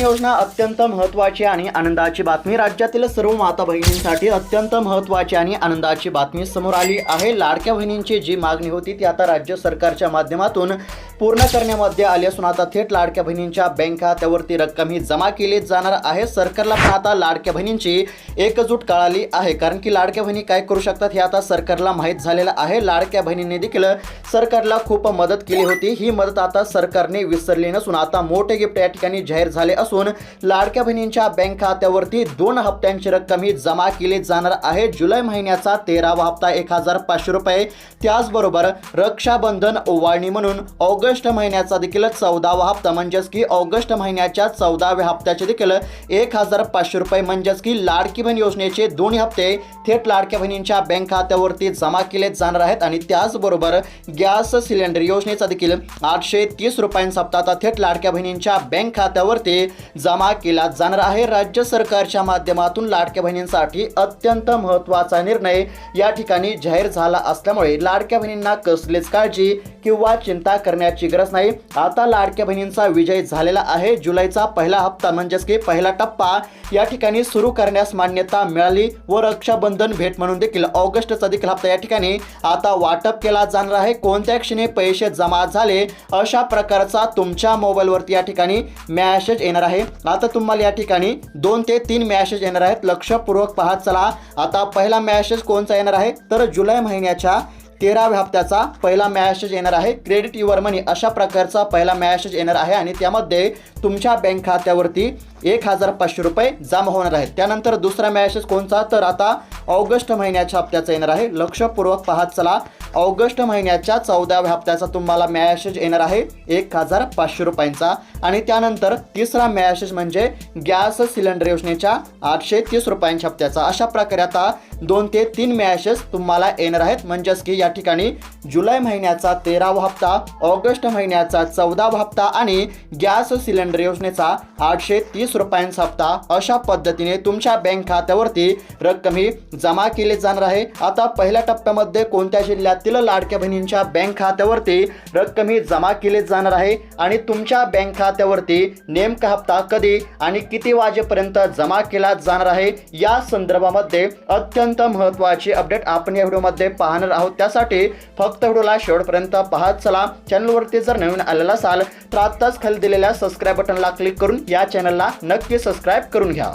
योजना अत्यंत महत्वाची आणि आनंदाची बातमी. राज्यातील सर्व माता बहिणींसाठी अत्यंत महत्वाची आणि आनंदाची बातमी समोर आली आहे. लाडक्या बहिणींची जी मागणी होती ती आता राज्य सरकारच्या माध्यमातून पूर्ण करण्यामध्ये आली असून आता थेट लाडक्या बहिणींच्या बँक खात्यावरती रक्कम ही जमा केली जाणार आहे. सरकारला पण आता लाडक्या बहिणींची एकजूट कळाली आहे. कारण की लाडक्या बहिणी काय करू शकतात हे आता सरकारला माहीत झालेलं आहे. लाडक्या बहिणींनी देखील सरकारला खूप मदत केली होती. ही मदत आता सरकारने विसरली नसून आता मोठे गिफ्ट या ठिकाणी जाहीर झाले असून लाडक्या बहिणींच्या बँक खात्यावरती दोन हप्त्यांची रक्कम ही जमा केली जाणार आहे. जुलै महिन्याचा तेरावा हप्ता एक हजार पाचशे रुपये. त्याचबरोबर रक्षाबंधन ओवाळणी म्हणून ऑगस्ट महिन्याचा देखील चौदावा हप्ता म्हणजेच की ऑगस्ट महिन्याच्या चौदाव्या हप्त्याचे देखील एक हजार पाचशे रुपये म्हणजेच की लाडकी बहीण योजनेचे दोन्ही हप्ते थेट लाडक्या बहिणींच्या बँक खात्यावरती जमा केले जाणार आहेत आणि त्याचबरोबर गॅस सिलेंडर योजनेचा देखील आठशे तीस रुपयांचा हप्ता आता थेट लाडक्या बहिणींच्या बँक खात्यावरती जमा केला जाणार आहे. राज्य सरकारच्या माध्यमातून लाडक्या बहिणींसाठी अत्यंत महत्त्वाचा निर्णय या ठिकाणी जाहीर झाला असल्यामुळे लाडक्या बहिणींना कसलीच काळजी किंवा चिंता करण्याची गरज नाही. आता लाडक्या बहिणींचा विजय झालेला आहे. जुलैचा पहिला हप्ता म्हणजेच की पहिला टप्पा या ठिकाणी सुरू करण्यास मान्यता मिळाली व रक्षाबंधन भेट म्हणून देखील ऑगस्टचा देखील हप्ता या ठिकाणी आता वाटप केला जाणार आहे. कोणत्या क्षणी पैसे जमा झाले अशा प्रकारचा तुमच्या मोबाईलवरती या ठिकाणी मॅसेज येणार आहे. आता तुम्हाला या ठिकाणी दोन ते तीन मॅसेज येणार आहेत. लक्षपूर्वक पाहत चला. आता पहिला मॅसेज कोणता येणार आहे? तर जुलै महिन्याच्या तेराव्या हप्त्याचा पहिला मॅसेज येणार आहे. क्रेडिट युअर मनी अशा प्रकारचा पहिला मॅसेज येणार आहे आणि त्यामध्ये तुमच्या बँक खात्यावरती एक हजार पाचशे रुपये जमा होणार आहेत. त्यानंतर दुसरा मॅसेज कोणता? तर आता ऑगस्ट महिन्याच्या हप्त्याचा येणार आहे. लक्षपूर्वक पाहत चला. ऑगस्ट महिन्याच्या चौदाव्या हप्त्याचा तुम्हाला मॅसेज येणार आहे. एक हजार पाचशे रुपयांचा. आणि त्यानंतर तिसरा मॅसेज म्हणजे गॅस सिलेंडर योजनेच्या आठशे तीस रुपयांच्या हप्त्याचा. अशा प्रकारे आता दोन ते तीन मॅसेज तुम्हाला येणार आहेत. म्हणजेच की या ठिकाणी जुलै महिन्याचा तेरावा हप्ता ऑगस्ट महिन्याचा चौदावा हप्ता आणि गॅस सिलेंडर योजनेचा आठशे तीस रुपयांचा हप्ता अशा पद्धतीने तुमच्या बँक खात्यावरती रक्कम ही जमा केली जाणार आहे. आता पहिल्या टप्प्यामध्ये कोणत्या जिल्ह्यातील लाडक्या बहिणींच्या बँक खात्यावरती रक्कम ही जमा केली जाणार आहे आणि तुमच्या बँक खात्यावरती नेमका हप्ता कधी आणि किती वाजेपर्यंत जमा केला जाणार आहे या संदर्भामध्ये अत्यंत महत्त्वाची अपडेट आपण या व्हिडिओमध्ये पाहणार आहोत. त्यासाठी फक्त व्हिडिओला शेवटपर्यंत पाहत चला. चॅनलवरती जर नवीन आलेला असाल तर आत्ताच खाली दिलेल्या सबस्क्राईब बटनला क्लिक करून या चॅनलला नक्की सबस्क्राईब करून घ्या.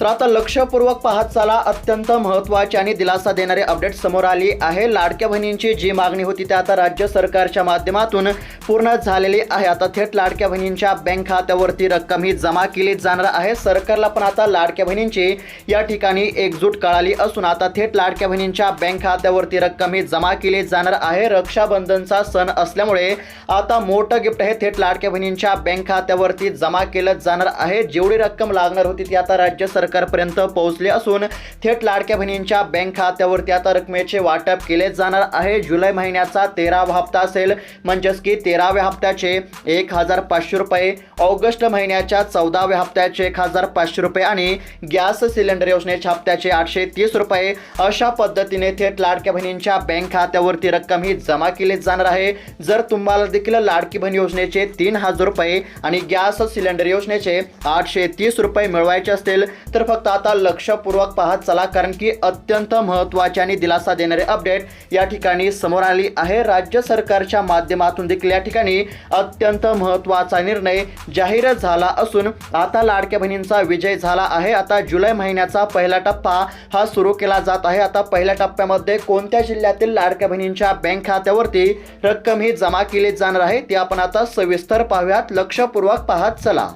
तर आता लक्षपूर्वक पाहत चाला अत्यंत महत्त्वाची आणि दिलासा देणारे अपडेट समोर आली आहे. लाडक्या बहिणींची जी मागणी होती ती आता राज्य सरकारच्या माध्यमातून पूर्ण झालेली आहे. आता थेट लाडक्या बहिणींच्या बँक खात्यावरती रक्कम ही जमा केली जाणार आहे. सरकारला पण आता लाडक्या बहिणींची या ठिकाणी एकजूट कळाली असून आता थेट लाडक्या बहिणींच्या बँक खात्यावरती रक्कम ही जमा केली जाणार आहे. रक्षाबंधनचा सण असल्यामुळे आता मोठं गिफ्ट हे थेट लाडक्या बहिणींच्या बँक खात्यावरती जमा केलं जाणार आहे. जेवढी रक्कम लागणार होती ती आता राज्य सरकार सरकारपर्यंत पोहोचले असून थेट लाडक्या बहिणींच्या बँक खात्यावरती आता रकमेचे वाटप केले जाणार आहे. जुलै महिन्याचा तेरावा हप्ता असेल. म्हणजेच की तेराव्या हप्त्याचे एक हजार पाचशे रुपये ऑगस्ट महिन्याच्या चौदाव्या हप्त्याचे एक हजार पाचशे रुपये आणि गॅस सिलेंडर योजनेच्या हप्त्याचे आठशे तीस रुपये. अशा पद्धतीने थेट लाडक्या बहिणींच्या बँक खात्यावरती रक्कम ही जमा केली जाणार आहे. जर तुम्हाला देखील लाडकी बहीण योजनेचे तीन हजार रुपये आणि गॅस सिलेंडर योजनेचे आठशे तीस रुपये मिळवायचे असतील तर फक्त आता लक्षपूर्वक पाहत चला कारण की अत्यंत महत्त्वाचे आणि दिलासा देणारे अपडेट या ठिकाणी समोर आली आहे. राज्य सरकारच्या माध्यमातून देखील या ठिकाणी अत्यंत महत्त्वाचा निर्णय जाहीर झाला असून आता लाडक्या बहिणींचा विजय झाला आहे. आता जुलै महिन्याचा पहिला टप्पा हा सुरू केला जात आहे. आता पहिल्या टप्प्यामध्ये कोणत्या जिल्ह्यातील लाडक्या बहिणींच्या बँक खात्यावरती रक्कम ही जमा केली जाणार आहे ती आपण आता सविस्तर पाहूयात. लक्षपूर्वक पाहत चला.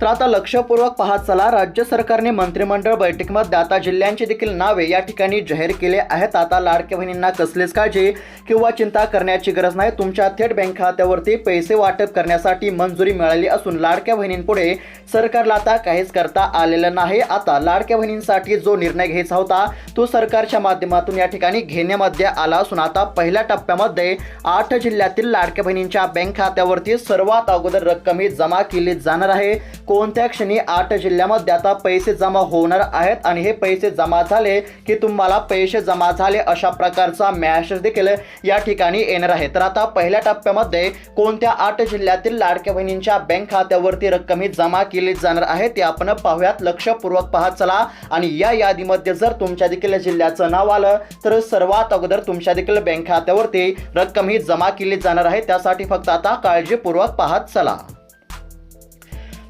तर आता लक्षपूर्वक पाहत चला. राज्य सरकारने मंत्रिमंडळ बैठकीमध्ये आता जिल्ह्यांची देखील नावे या ठिकाणी जाहीर केले आहेत. आता लाडक्या बहिणींना कसलीच काळजी किंवा चिंता करण्याची गरज नाही. तुमच्या थेट बँक खात्यावरती पैसे वाटप करण्यासाठी मंजुरी मिळाली असून लाडक्या बहिणींपुढे सरकारला आता काहीच करता आलेलं नाही. आता लाडक्या बहिणींसाठी जो निर्णय घ्यायचा होता तो सरकारच्या माध्यमातून या ठिकाणी घेण्यामध्ये आला असून आता पहिल्या टप्प्यामध्ये आठ जिल्ह्यातील लाडक्या बहिणींच्या बँक खात्यावरती सर्वात अगोदर रक्कम ही जमा केली जाणार आहे. कोणत्या क्षणी आठ जिल्ह्यामध्ये आता पैसे जमा होणार आहेत? आणि हे पैसे जमा झाले की तुम्हाला पैसे जमा झाले अशा प्रकारचा मॅसेज देखील या ठिकाणी येणार आहे. तर आता पहिल्या टप्प्यामध्ये कोणत्या आठ जिल्ह्यातील लाडक्या बहिणींच्या बँक खात्यावरती रक्कम ही जमा केली जाणार आहे ते आपण पाहूयात. लक्षपूर्वक पाहत चला. आणि या यादीमध्ये जर तुमच्या देखील जिल्ह्याचं नाव आलं तर सर्वात अगोदर तुमच्या देखील बँक खात्यावरती रक्कम ही जमा केली जाणार आहे. त्यासाठी फक्त आता काळजीपूर्वक पाहत चला.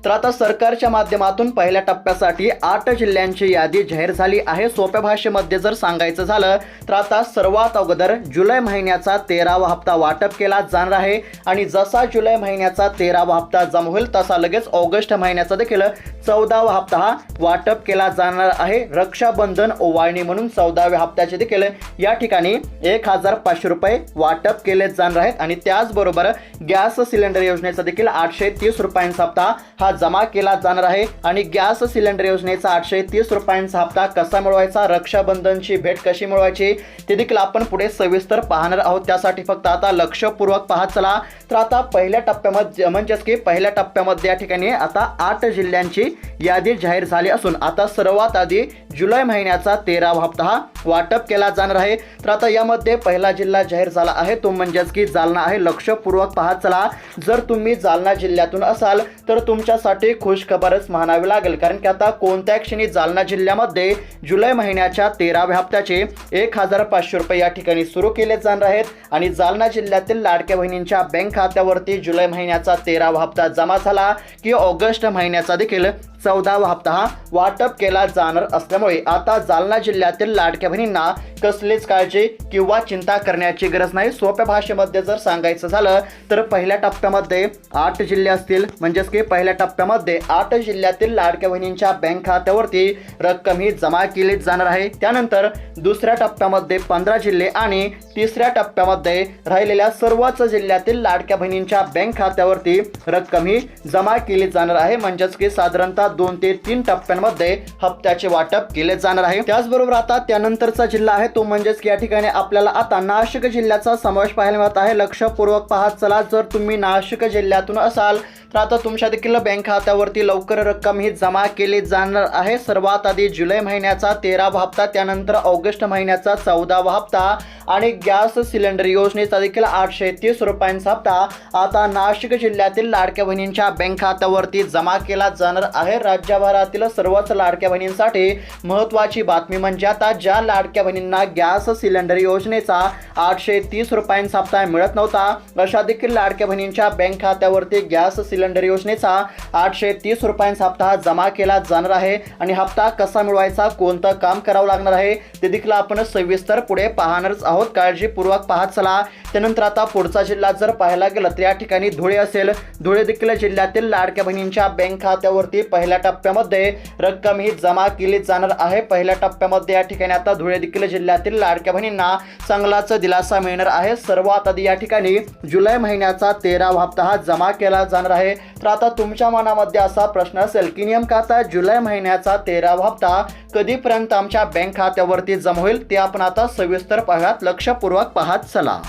तर आता सरकारच्या माध्यमातून पहिल्या टप्प्यासाठी आठ जिल्ह्यांची यादी जाहीर झाली आहे. सोप्या भाषेमध्ये जर सांगायचं झालं तर आता सर्वात अगोदर जुलै महिन्याचा तेरावा हप्ता वाटप केला जाणार आहे. आणि जसा जुलै महिन्याचा तेरावा हप्ता जमा होईल तसा लगेच ऑगस्ट महिन्याचा देखील चौदावा हप्ता हा वाटप केला जाणार आहे. रक्षाबंधन ओवाळणी म्हणून चौदाव्या हप्त्याचे देखील या ठिकाणी एक हजार पाचशे रुपये वाटप केले जाणार आहेत. आणि त्याचबरोबर गॅस सिलेंडर योजनेचा देखील आठशे तीस रुपयांचा हप्ता हा जमा केला जाणार आहे आणि गॅस सिलेंडर योजनेचा आठशे तीस रुपयांचा हप्ता कसा मिळवायचा रक्षाबंधनची भेट कशी मिळवायची ते देखील आपण पुढे सविस्तर पाहणार आहोत. त्यासाठी फक्त आता लक्षपूर्वक पाहत चला. तर आता पहिल्या टप्प्यामध्ये म्हणजेच की पहिल्या टप्प्यामध्ये या ठिकाणी आता आठ जिल्ह्यांची यादी जाहीर झाली असून आता सर्वात आधी जुलै महिन्याचा तेरावा हप्ता हा वाटप केला जाणार आहे. तर आता यामध्ये पहिला जिल्हा जाहीर झाला आहे तो म्हणजेच की जालना आहे. लक्षपूर्वक पाहत चला. जर तुम्ही जालना जिल्ह्यातून असाल तर तुमच्या खुश खबरच म्हणावी लागेल कारण की आता कोणत्या क्षणी जालना जिल्ह्यामध्ये जुलै महिन्याच्या तेराव्या हप्त्याचे एक हजार पाचशे रुपये या ठिकाणी सुरू केले जाणार आहेत आणि जालना जिल्ह्यातील लाडक्या बहिणींच्या बँक खात्यावरती जुलै महिन्याचा तेरावा हप्ता जमा झाला की ऑगस्ट महिन्याचा देखील चौदावा हप्ता हा वाटप केला जाणार असल्यामुळे आता जालना जिल्ह्यातील लाडक्या बहिणींना कसलीच काळजी किंवा चिंता करण्याची गरज नाही. सोप्या भाषेमध्ये जर सांगायचं झालं तर पहिल्या टप्प्यामध्ये आठ जिल्हे असतील. म्हणजेच की पहिल्या टप्प्यामध्ये आठ जिल्ह्यातील लाडक्या बहिणींच्या बँक खात्यावरती रक्कम ही जमा केली जाणार आहे. त्यानंतर दुसऱ्या टप्प्यामध्ये पंधरा जिल्हे आणि तिसऱ्या टप्प्यामध्ये राहिलेल्या सर्वच जिल्ह्यातील लाडक्या बहिणींच्या बँक खात्यावरती रक्कम ही जमा केली जाणार आहे. म्हणजेच की साधारणतः दोन ते तीन टप्प्यांमध्ये हप्त्याचे वाटप केले जाणार आहे. त्याचबरोबर आता त्यानंतरचा जिल्हा आहे तो म्हणजेच या ठिकाणी आपल्याला आता नाशिक जिल्ह्याचा समावेश पाहायला मिळत आहे. लक्षपूर्वक पाहत चला जर तुम्ही नाशिक जिल्ह्यातून असाल तर आता तुमच्या देखील बँक खात्यावरती लवकर रक्कम ही जमा केली जाणार आहे. सर्वात आधी जुलै महिन्याचा तेरावा हप्ता त्यानंतर ऑगस्ट महिन्याचा चौदावा हप्ता आणि गॅस सिलेंडर योजनेचा देखील आठशे तीस रुपयांचा हप्ता आता नाशिक जिल्ह्यातील लाडक्या बहिणींच्या बँक खात्यावरती जमा केला जाणार आहे. राज्यभरातील सर्वच लाडक्या बहिणींसाठी महत्त्वाची बातमी म्हणजे आता ज्या लाडक्या बहिणींना गॅस सिलेंडर योजनेचा आठशे तीस रुपयांचा हप्ता मिळत नव्हता अशा देखील लाडक्या बहिणींच्या बँक खात्यावरती गॅस सिलेंडर योजनेचा आठशे तीस रुपयांचा हप्ता जमा केला जाणार आहे. आणि हप्ता कसा मिळवायचा कोणतं काम करावं लागणार आहे ते देखील आपण सविस्तर पुढे पाहणारच आहोत. काळजीपूर्वक पाहत चला. त्यानंतर आता पुढचा जिल्हा जर पाहायला गेलं तर या ठिकाणी धुळे असेल. धुळे देखील जिल्ह्यातील लाडक्या बहिणींच्या बँक खात्यावरती पहिल्या टप्प्यामध्ये रक्कम ही जमा केली जाणार आहे. पहिल्या टप्प्यामध्ये या ठिकाणी आता धुळे देखील जिल्ह्यातील लाडक्या बहिणींना चांगलाच दिलासा मिळणार आहे. सर्वात आधी या ठिकाणी जुलै महिन्याचा तेरावा हप्ता हा जमा केला जाणार आहे. तर आता तुमच्या मनामध्ये असा प्रश्न असेल की नेमका आता जुलै महिन्याचा तेरावा हप्ता कधीपर्यंत आमच्या बँक खात्यावरती जमा होईल? ते आपण आता सविस्तर पाहूयात. लक्षपूर्वक पाहत चला.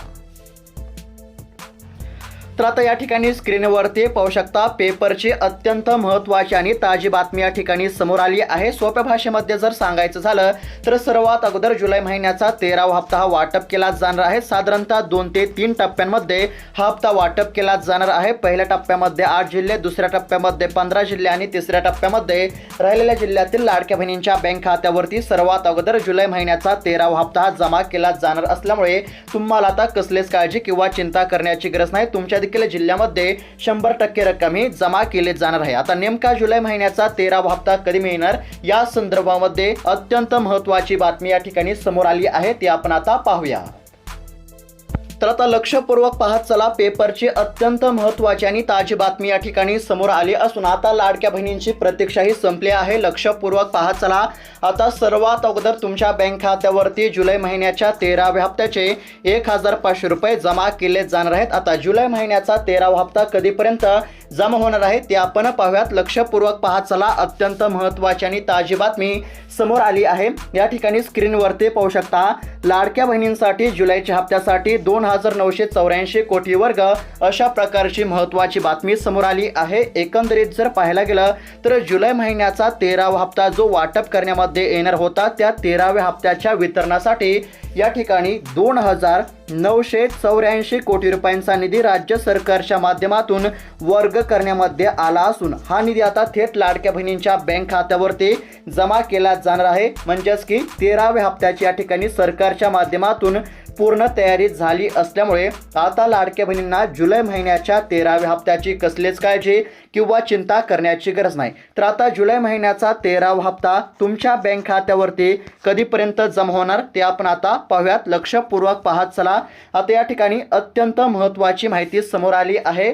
तर आता या ठिकाणी स्क्रीनवरती पाहू शकता पेपरची अत्यंत महत्त्वाची आणि ताजी बातमी या ठिकाणी समोर आली आहे. सोप्या भाषेमध्ये जर सांगायचं झालं तर सर्वात अगोदर जुलै महिन्याचा तेरावा हप्ता हा वाटप केला जाणार आहे. साधारणतः दोन ते तीन टप्प्यांमध्ये हा हप्ता वाटप केला जाणार आहे. पहिल्या टप्प्यामध्ये आठ जिल्हे दुसऱ्या टप्प्यामध्ये पंधरा जिल्हे आणि तिसऱ्या टप्प्यामध्ये राहिलेल्या जिल्ह्यातील लाडक्या बहिणींच्या बँक खात्यावरती सर्वात अगोदर जुलै महिन्याचा तेरावा हप्ता हा जमा केला जाणार असल्यामुळे तुम्हाला आता कसलेच काळजी किंवा चिंता करण्याची गरज नाही. तुमच्या देखील जिल्ह्यामध्ये शंभर टक्के रक्कम ही जमा केली जाणार आहे. आता नेमका जुलै महिन्याचा तेरावा हप्ता कधी मिळणार? या संदर्भामध्ये अत्यंत महत्वाची बातमी या ठिकाणी समोर आली आहे. ती आपण आता पाहूया. तर आता लक्षपूर्वक पाहत चला पेपरची अत्यंत महत्त्वाची आणि ताजी बातमी या ठिकाणी समोर आली असून आता लाडक्या बहिणींची प्रतीक्षाही संपली आहे. लक्षपूर्वक पाहत चला. आता सर्वात अगोदर तुमच्या बँक खात्यावरती जुलै महिन्याच्या तेराव्या हप्त्याचे एक हजार पाचशे रुपये जमा केले जाणार आहेत. आता जुलै महिन्याचा तेरावा हप्ता कधीपर्यंत जमा होणार आहे. ते आपण पाहूयात. लक्षपूर्वक पाहत चला अत्यंत महत्त्वाची आणि ताजी बातमी समोर आली आहे. या ठिकाणी स्क्रीनवरती पाहू शकता लाडक्या बहिणींसाठी जुलैच्या हप्त्यासाठी दोन हजार नऊशे चौऱ्याऐंशी कोटी वर्ग अशा प्रकारची महत्त्वाची बातमी समोर आली आहे. एकंदरीत जर पाहायला गेलं तर जुलै महिन्याचा तेरावा हप्ता जो वाटप करण्यामध्ये येणार होता त्या तेराव्या हप्त्याच्या वितरणासाठी या ठिकाणी दोन हजार नऊशे चौऱ्याऐंशी कोटी रुपयांचा निधी राज्य सरकारच्या माध्यमातून वर्ग करण्यामध्ये आला असून हा निधी आता थेट लाडक्या बहिणींच्या बँक खात्यावरती जमा केला जाणार आहे. म्हणजेच की तेराव्या हप्त्याची या ठिकाणी सरकारच्या माध्यमातून पूर्ण तयारी झाली असल्यामुळे आता लाडक्या बहिणींना जुलै महिन्याच्या तेराव्या हप्त्याची कसलीच काळजी किंवा चिंता करण्याची गरज नाही. तर आता जुलै महिन्याचा तेरावा हप्ता तुमच्या बँक खात्यावरती कधीपर्यंत जमा होणार ते आपण आता पाहूयात. लक्षपूर्वक पाहत चला. आता या ठिकाणी अत्यंत महत्त्वाची माहिती समोर आली आहे.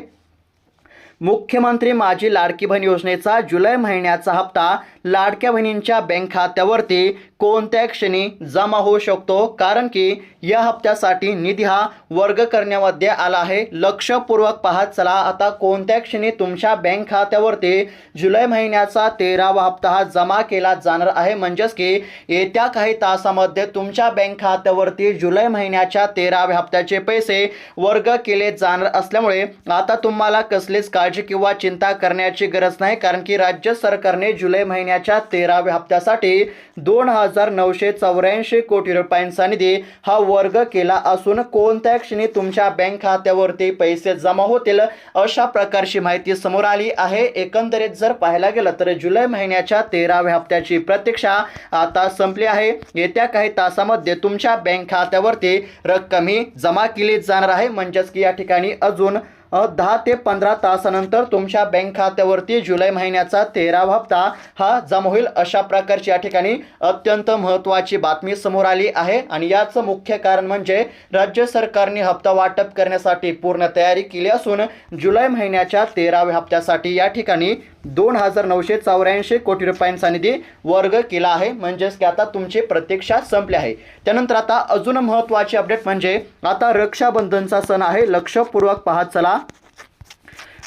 मुख्यमंत्री माझी लाडकी बहीण योजनेचा जुलै महिन्याचा हप्ता लाडक्या बहिणींच्या बँक खात्यावरती कोणत्या क्षणी जमा होऊ शकतो कारण की या हप्त्यासाठी निधी हा वर्ग करण्यामध्ये आला आहे. लक्षपूर्वक पाहत चला आता कोणत्या क्षणी तुमच्या बँक खात्यावरती जुलै महिन्याचा तेरावा हप्ता हा जमा केला जाणार आहे. म्हणजेच की येत्या काही तासामध्ये तुमच्या बँक खात्यावरती जुलै महिन्याच्या तेराव्या हप्त्याचे पैसे वर्ग केले जाणार असल्यामुळे आता तुम्हाला कसलीच काळजी किंवा चिंता करण्याची गरज नाही कारण की राज्य सरकारने जुलै महिन्याच्या तेराव्या हप्त्यासाठी दोन हजार नऊशे चौऱ्याऐंशी कोटी रुपयांचा निधी हा वर्ग केला असून कोणत्या क्षणी तुमच्या बँक खात्यावरती पैसे जमा होतील अशा प्रकारची माहिती समोर आली आहे. एकंदरीत जर पाहायला गेलं तर जुलै महिन्याच्या तेराव्या हप्त्याची प्रतीक्षा आता संपली आहे. येत्या काही तासामध्ये तुमच्या बँक खात्यावरती रक्कम ही जमा केली जाणार आहे. म्हणजेच की या ठिकाणी अजून दहा ते पंधरा तासानंतर तुमच्या बँक खात्यावरती जुलै महिन्याचा तेरावा हप्ता हा जमा होईल अशा प्रकारची या ठिकाणी अत्यंत महत्त्वाची बातमी समोर आली आहे. आणि याचं मुख्य कारण म्हणजे राज्य सरकारने हप्ता वाटप करण्यासाठी पूर्ण तयारी केली असून जुलै महिन्याच्या तेराव्या हप्त्यासाठी या ठिकाणी दोन हजार नऊशे चौऱ्याऐंशी कोटी रुपयांचा निधी वर्ग केला आहे. म्हणजेच की आता तुमचे प्रतीक्षा संपले आहे. त्यानंतर आता अजून महत्त्वाची अपडेट म्हणजे आता रक्षाबंधनचा सण आहे. लक्षपूर्वक पाहत चला.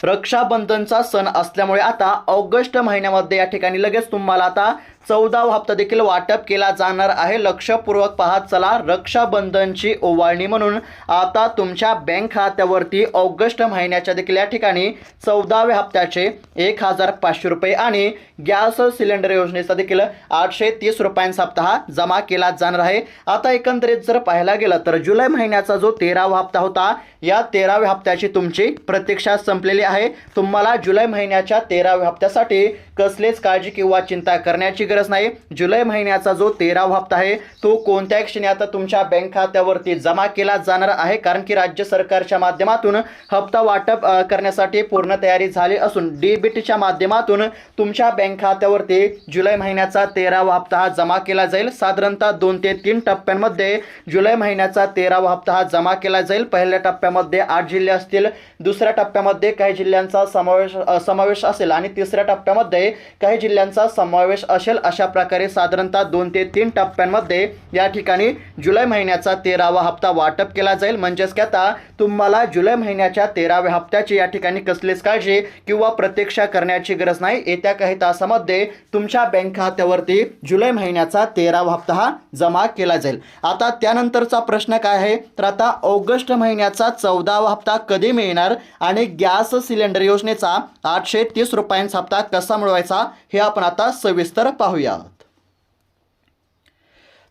रक्षाबंधनचा सण असल्यामुळे आता ऑगस्ट महिन्यामध्ये या ठिकाणी लगेच तुम्हाला आता चौदावा हप्ता देखील वाटप केला जाणार आहे. लक्षपूर्वक पाहत चला रक्षाबंधनची ओवाळणी म्हणून आता तुमच्या बँक खात्यावरती ऑगस्ट महिन्याच्या देखील या ठिकाणी चौदाव्या हप्त्याचे एक हजार पाचशे रुपये आणि गॅस सिलेंडर योजनेचा देखील आठशे तीस रुपयांचा हप्ता हा जमा केला जाणार आहे. आता एकंदरीत जर पाहायला गेलं तर जुलै महिन्याचा जो तेरावा हप्ता होता या तेराव्या हप्त्याची तुमची प्रतीक्षा संपलेली आहे. तुम्हाला जुलै महिन्याच्या तेराव्या हप्त्यासाठी कसलेच काळजी किंवा चिंता करण्याची गरज नाही. जुलै महिन्याचा जो तेरावा हप्ता आहे तो कोणत्या क्षणी आता तुमच्या बँक खात्यावरती जमा केला जाणार आहे. कारण की राज्य सरकारच्या माध्यमातून हप्ता वाटप करण्यासाठी पूर्ण तयारी झाली असून डीबीटीच्या माध्यमातून तुमच्या बँक खात्यावरती जुलै महिन्याचा तेरावा हप्ता हा जमा केला जाईल. साधारणतः दोन ते तीन टप्प्यांमध्ये जुलै महिन्याचा तेरावा हप्ता हा जमा केला जाईल. पहिल्या टप्प्यामध्ये आठ जिल्हे असतील दुसऱ्या टप्प्यामध्ये काही जिल्ह्यांचा समावेश समावेश असेल आणि तिसऱ्या टप्प्यामध्ये काही जिल्ह्यांचा समावेश असेल. अशा प्रकारे साधारणतः दोन ते तीन टप्प्यांमध्ये या ठिकाणी जुलै महिन्याचा तेरावा हप्ता वाटप केला जाईल. म्हणजेच की आता तुम्हाला जुलै महिन्याच्या तेराव्या हप्त्याची या ठिकाणी कसलीच काळजी किंवा प्रतीक्षा करण्याची गरज नाही. येत्या काही तासामध्ये तुमच्या बँक खात्यावरती जुलै महिन्याचा तेरावा हप्ता हा जमा केला जाईल. आता त्यानंतरचा प्रश्न काय आहे? तर आता ऑगस्ट महिन्याचा चौदावा हप्ता कधी मिळणार आणि गॅस सिलेंडर योजनेचा आठशे तीस रुपयांचा हप्ता कसा मिळवायचा हे आपण आता सविस्तर पाहू. पाहूयात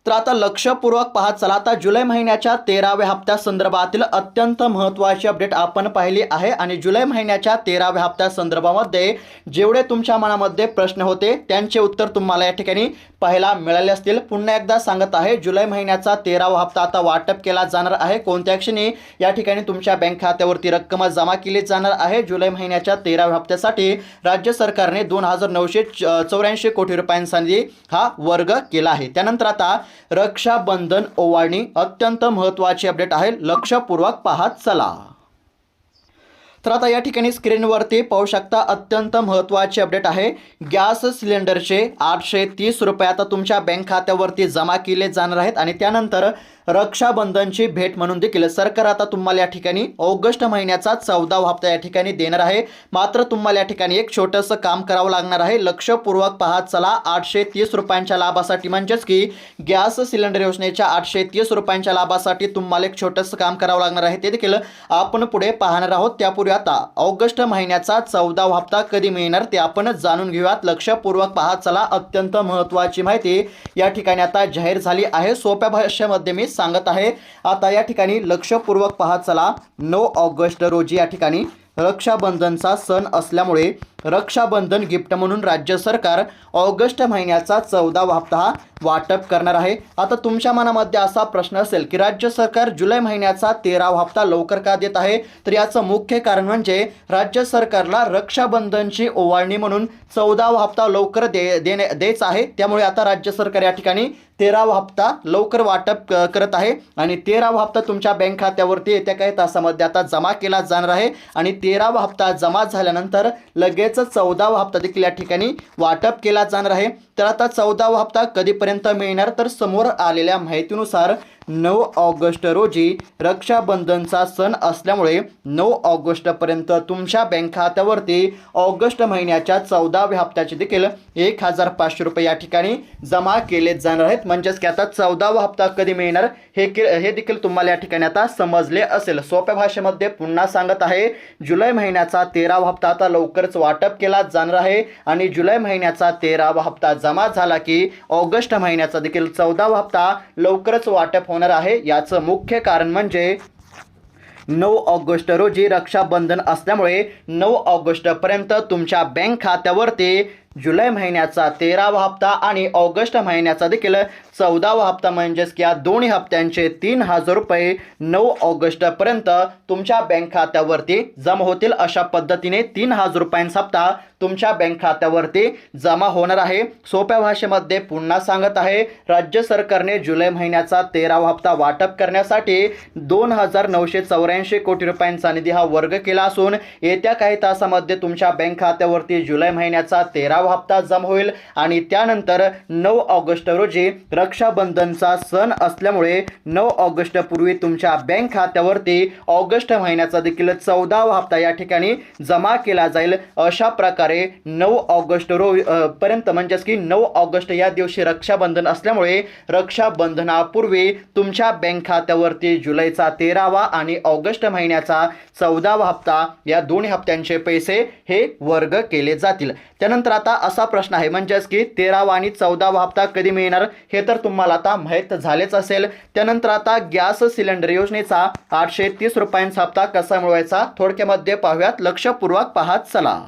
तर आता लक्षपूर्वक पाहत चला. आता जुलै महिन्याच्या तेराव्या हप्त्यासंदर्भातील अत्यंत महत्त्वाची अपडेट आपण पाहिली आहे आणि जुलै महिन्याच्या तेराव्या हप्त्या संदर्भामध्ये जेवढे तुमच्या मनामध्ये प्रश्न होते त्यांचे उत्तर तुम्हाला या ठिकाणी पाहायला मिळाले असतील. पुन्हा एकदा सांगत आहे जुलै महिन्याचा तेरावा हप्ता आता वाटप केला जाणार आहे. कोणत्या क्षणी? या ठिकाणी तुमच्या बँक खात्यावरती रक्कम जमा केली जाणार आहे. जुलै महिन्याच्या तेराव्या हप्त्यासाठी राज्य सरकारने दोन हजार नऊशे चौऱ्याऐंशी कोटी रुपयांचा निधी हा वर्ग केला आहे. त्यानंतर आता रक्षाबंधन ओवाळणी अत्यंत महत्त्वाची अपडेट आहे. लक्षपूर्वक पाहत चला. तर आता या ठिकाणी स्क्रीनवरती पाहू शकता अत्यंत महत्त्वाचे अपडेट आहे. गॅस सिलेंडरचे आठशे तीस रुपये आता तुमच्या बँक खात्यावरती जमा केले जाणार आहेत आणि त्यानंतर रक्षाबंधनची भेट म्हणून देखील सरकार आता तुम्हाला या ठिकाणी ऑगस्ट महिन्याचा चौदा हप्ता या ठिकाणी देणार आहे. मात्र तुम्हाला या ठिकाणी एक छोटंसं काम करावं लागणार आहे. लक्षपूर्वक पाहत चला आठशे तीस रुपयांच्या लाभासाठी म्हणजेच की गॅस सिलेंडर योजनेच्या आठशे तीस रुपयांच्या लाभासाठी तुम्हाला एक छोटंसं काम करावं लागणार आहे. ते देखील आपण पुढे पाहणार आहोत. त्यापूर्वी आता ऑगस्ट महिन्याचा चौदा हप्ता कधी मिळणार ते आपणच जाणून घेऊयात. लक्षपूर्वक पाहत चला अत्यंत महत्त्वाची माहिती या ठिकाणी आता जाहीर झाली आहे. सोप्या भाषेमध्ये मी सांगत आहे. आता या ठिकाणी लक्षपूर्वक पाहत चला नऊ ऑगस्ट रोजी या ठिकाणी रक्षाबंधनचा सण असल्यामुळे रक्षाबंधन गिफ्ट म्हणून राज्य सरकार ऑगस्ट महिन्याचा चौदा हप्ता हा वाटप करणार आहे. आता तुमच्या मनामध्ये असा प्रश्न असेल की राज्य सरकार जुलै महिन्याचा तेरावा हप्ता लवकर का देत आहे? तर याचं मुख्य कारण म्हणजे राज्य सरकारला रक्षाबंधनची ओवाळणी म्हणून चौदावा हप्ता लवकर दे देणे द्यायचा आहे. त्यामुळे आता राज्य सरकार या ठिकाणी तेरावा हप्ता लवकर वाटप क- करत आहे. आणि तेरावा हप्ता तुमच्या बँक खात्यावरती येत्या काही तासामध्ये आता जमा केला जाणार आहे. आणि तेरावा हप्ता जमा झाल्यानंतर लगेच चौदावा हप्ता देखील या ठिकाणी वाटप केला जाणार आहे. तर आता चौदावा हप्ता कधीपर्यंत मिळणार? तर समोर आलेल्या माहितीनुसार नऊ ऑगस्ट रोजी रक्षाबंधनचा सण असल्यामुळे नऊ ऑगस्टपर्यंत तुमच्या बँक खात्यावरती ऑगस्ट महिन्याच्या चौदाव्या हप्त्याचे देखील एक हजार पाचशे रुपये या ठिकाणी जमा केले जाणार आहेत. म्हणजेच की आता चौदावा हप्ता कधी मिळणार? हे के हे देखील तुम्हाला या ठिकाणी आता समजले असेल. सोप्या भाषेमध्ये पुन्हा सांगत आहे जुलै महिन्याचा तेरावा हप्ता आता लवकरच वाटप केला जाणार आहे आणि जुलै महिन्याचा तेरावा हप्ता जमा झाला की ऑगस्ट महिन्याचा देखील चौदावा हप्ता लवकरच वाटप होणार आहे. याचं मुख्य कारण म्हणजे नऊ ऑगस्ट रोजी रक्षाबंधन असल्यामुळे नऊ ऑगस्टपर्यंत तुमच्या बँक खात्यावरती जुलै महिन्याचा तेरावा हप्ता आणि ऑगस्ट महिन्याचा देखील चौदावा हप्ता म्हणजेच की या दोन्ही हप्त्यांचे तीन हजार रुपये नऊ ऑगस्टपर्यंत तुमच्या बँक खात्यावरती जमा होतील. अशा पद्धतीने तीन हजार रुपयांचा हप्ता तुमच्या बँक खात्यावरती जमा होणार आहे. सोप्या भाषेमध्ये पुन्हा सांगत आहे राज्य सरकारने जुलै महिन्याचा तेरावा हप्ता वाटप करण्यासाठी दोन हजार नऊशे चौऱ्याऐंशी कोटी रुपयांचा निधी हा वर्ग केला असून येत्या काही तासामध्ये तुमच्या बँक खात्यावरती जुलै महिन्याचा तेरावा हप्ता जमा होईल आणि त्यानंतर नऊ ऑगस्ट रोजी रक्षाबंधनचा सण असल्यामुळे नऊ ऑगस्ट पूर्वी तुमच्या बँक खात्यावरती ऑगस्ट महिन्याचा देखील चौदावा हप्ता या ठिकाणी जमा केला जाईल. अशा प्रकारे नऊ ऑगस्ट रो पर्यंत म्हणजेच की नऊ ऑगस्ट या दिवशी रक्षाबंधन असल्यामुळे रक्षाबंधनापूर्वी तुमच्या बँक खात्यावरती जुलैचा तेरावा आणि ऑगस्ट महिन्याचा चौदावा हप्ता या दोन्ही हप्त्यांचे पैसे हे वर्ग केले जातील. त्यानंतर आता असा प्रश्न आहे. म्हणजेच की तेरावा आणि चौदावा हप्ता कधी मिळणार हे तर तुम्हाला आता माहीत झालेच असेल. त्यानंतर आता गॅस सिलेंडर योजनेचा आठशे तीस रुपयांचा हप्ता कसा मिळवायचा? थोडक्यामध्ये पाहूयात. लक्षपूर्वक पाहत चला.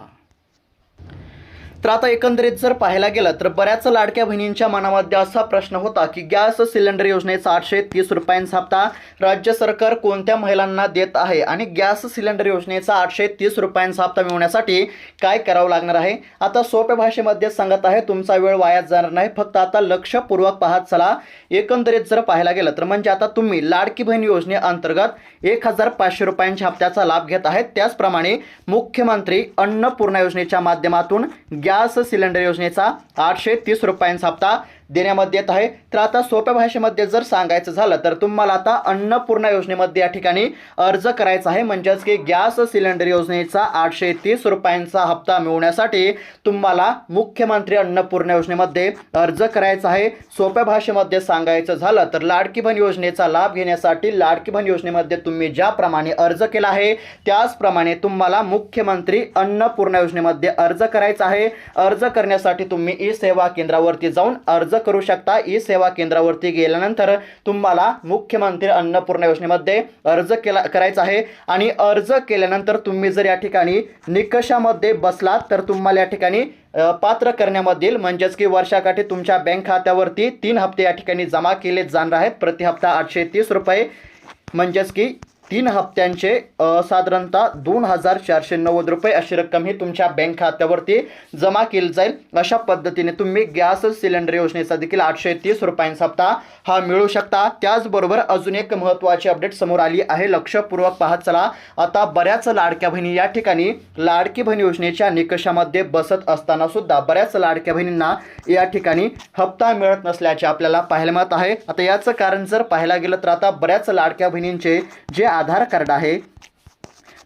तर आता एकंदरीत जर पाहायला गेलं तर बऱ्याच लाडक्या बहिणींच्या मनामध्ये असा प्रश्न होता की गॅस सिलेंडर योजनेचा आठशे तीस रुपयांचा हप्ता राज्य सरकार कोणत्या महिलांना देत आहे आणि गॅस सिलेंडर योजनेचा आठशे तीस रुपयांचा हप्ता मिळवण्यासाठी काय करावं लागणार आहे? आता सोप्या भाषेमध्ये सांगत आहे तुमचा वेळ वाया जाणार नाही. फक्त आता लक्षपूर्वक पाहत चला. एकंदरीत जर पाहायला गेलं तर म्हणजे आता तुम्ही लाडकी बहीण योजनेअंतर्गत एक हजार पाचशे रुपयांच्या हप्त्याचा लाभ घेत आहेत. त्याचप्रमाणे मुख्यमंत्री अन्नपूर्णा योजनेच्या माध्यमातून गॅस सिलेंडर योजनेचा आठशे तीस रुपयांचा हप्ता देण्यामध्ये येत आहे. तर आता सोप्या भाषेमध्ये जर सांगायचं झालं तर तुम्हाला आता अन्नपूर्णा योजनेमध्ये या ठिकाणी अर्ज करायचा आहे. म्हणजेच की गॅस सिलेंडर योजनेचा आठशे तीस रुपयांचा हप्ता मिळवण्यासाठी तुम्हाला मुख्यमंत्री अन्नपूर्णा योजनेमध्ये अर्ज करायचा आहे. सोप्या भाषेमध्ये सांगायचं झालं तर लाडकी बहीण योजनेचा लाभ घेण्यासाठी लाडकी बहीण योजनेमध्ये तुम्ही ज्याप्रमाणे अर्ज केला आहे त्याचप्रमाणे तुम्हाला मुख्यमंत्री अन्नपूर्णा योजनेमध्ये अर्ज करायचा आहे. अर्ज करण्यासाठी तुम्ही ई सेवा केंद्रावरती जाऊन अर्ज अर्ज करू शकता. ई सेवा केंद्रावरती गेल्यानंतर तुम्हाला मुख्यमंत्री अन्नपूर्णा योजनेमध्ये अर्ज केला करायचा आहे. आणि अर्ज केल्यानंतर तुम्ही जर या ठिकाणी निकषामध्ये बसलात तर तुम्हाला या ठिकाणी पात्र करण्यामधील म्हणजेच की वर्षाकाठी तुमच्या बँक खात्यावरती तीन हप्ते या ठिकाणी जमा केले जाणार आहेत. प्रति हप्ता आठशे तीस रुपये म्हणजेच की तीन हप्त्यांचे साधारणतः दोन हजार चारशे नव्वद रुपये अशी रक्कम ही तुमच्या बँक खात्यावरती जमा केली जाईल. अशा पद्धतीने तुम्ही गॅस सिलेंडर योजनेचा देखील आठशे तीस रुपयांचा हप्ता हा मिळू शकता. त्याचबरोबर अजून एक महत्त्वाची अपडेट समोर आली आहे. लक्षपूर्वक पाहत चला. आता बऱ्याच लाडक्या बहिणी या ठिकाणी लाडकी बहीण योजनेच्या निकषामध्ये बसत असताना सुद्धा बऱ्याच लाडक्या बहिणींना या ठिकाणी हप्ता मिळत नसल्याचे आपल्याला पाहायला मिळत आहे. आता याचं कारण जर पाहायला गेलं तर आता बऱ्याच लाडक्या बहिणींचे जे आधार कार्ड आहे.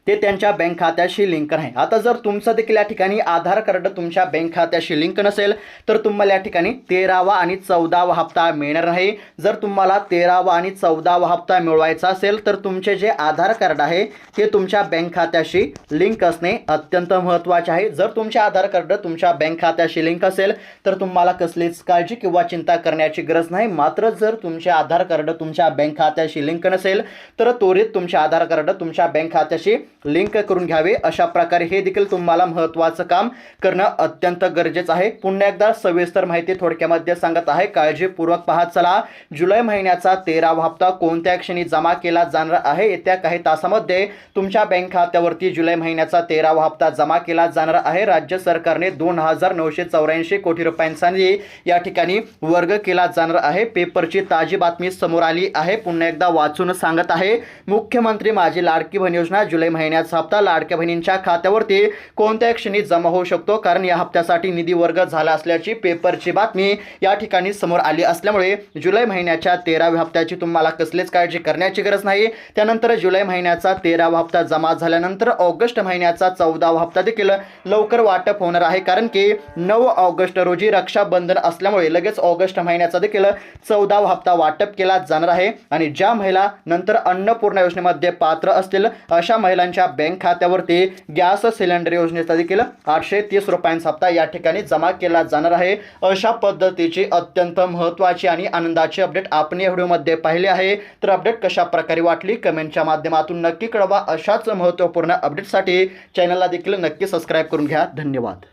ते त्यांच्या बँक खात्याशी लिंक नाही आता जर तुमचं देखील या ठिकाणी आधार कार्ड तुमच्या बँक खात्याशी लिंक नसेल तर तुम्हाला या ठिकाणी तेरावा आणि चौदावा हप्ता मिळणार नाही जर तुम्हाला तेरावा आणि चौदावा हप्ता मिळवायचा असेल तर तुमचे जे आधार कार्ड आहे ते तुमच्या बँक खात्याशी लिंक असणे अत्यंत महत्त्वाचे आहे. जर तुमचे आधार कार्ड तुमच्या बँक खात्याशी लिंक असेल तर तुम्हाला कसलीच काळजी किंवा चिंता करण्याची गरज नाही. मात्र जर तुमचे आधार कार्ड तुमच्या बँक खात्याशी लिंक नसेल तर त्वरित तुमचे आधार कार्ड तुमच्या बँक खात्याशी लिंक करून घ्यावे. अशा प्रकारे हे देखील तुम्हाला महत्त्वाचं काम करणं अत्यंत गरजेचं आहे. पुन्हा एकदा सविस्तर माहिती थोडक्यामध्ये सांगत आहे. काळजीपूर्वक पाहत चला. जुलै महिन्याचा तेरावा हप्ता कोणत्या क्षणी जमा केला जाणार आहे? येत्या काही तासामध्ये तुमच्या बँक खात्यावरती जुलै महिन्याचा तेरावा हप्ता जमा केला जाणार आहे. राज्य सरकारने दोन हजार नऊशे चौऱ्याऐंशी कोटी रुपयांचा निधी या ठिकाणी वर्ग केला जाणार आहे. पेपरची ताजी बातमी समोर आली आहे. पुन्हा एकदा वाचून सांगत आहे. मुख्यमंत्री माझी लाडकी बहीण योजना जुलै महिन्यात महिन्याचा हप्ता लाडक्या बहिणींच्या खात्यावरती कोणत्या क्षणी जमा होऊ शकतो कारण या हप्त्यासाठी निधी वर्ग झाला असल्याची पेपरची बातमी या ठिकाणी समोर आली असल्यामुळे जुलै महिन्याच्या तेराव्या हप्त्याची तुम्हाला कसलीच काळजी करण्याची गरज नाही. त्यानंतर जुलै महिन्याचा तेरावा हप्ता जमा झाल्यानंतर ऑगस्ट महिन्याचा चौदावा हप्ता देखील लवकर वाटप होणार आहे कारण की नऊ ऑगस्ट रोजी रक्षाबंधन असल्यामुळे लगेच ऑगस्ट महिन्याचा देखील चौदावा हप्ता वाटप केला जाणार आहे. आणि ज्या महिला नंतर अन्नपूर्णा योजनेमध्ये पात्र असतील अशा महिलांच्या बँक खात्यावरती गॅस सिलेंडर योजनेचा देखील आठशे तीस रुपयांचा हप्ता या ठिकाणी जमा केला जाणार आहे. अशा पद्धतीची अत्यंत महत्त्वाची आणि आनंदाची अपडेट आपण या व्हिडिओमध्ये पाहिली आहे. तर अपडेट कशा प्रकारे वाटली? कमेंटच्या माध्यमातून नक्की कळवा. अशाच महत्त्वपूर्ण अपडेटसाठी चॅनलला देखील नक्की सबस्क्राईब करून घ्या. धन्यवाद.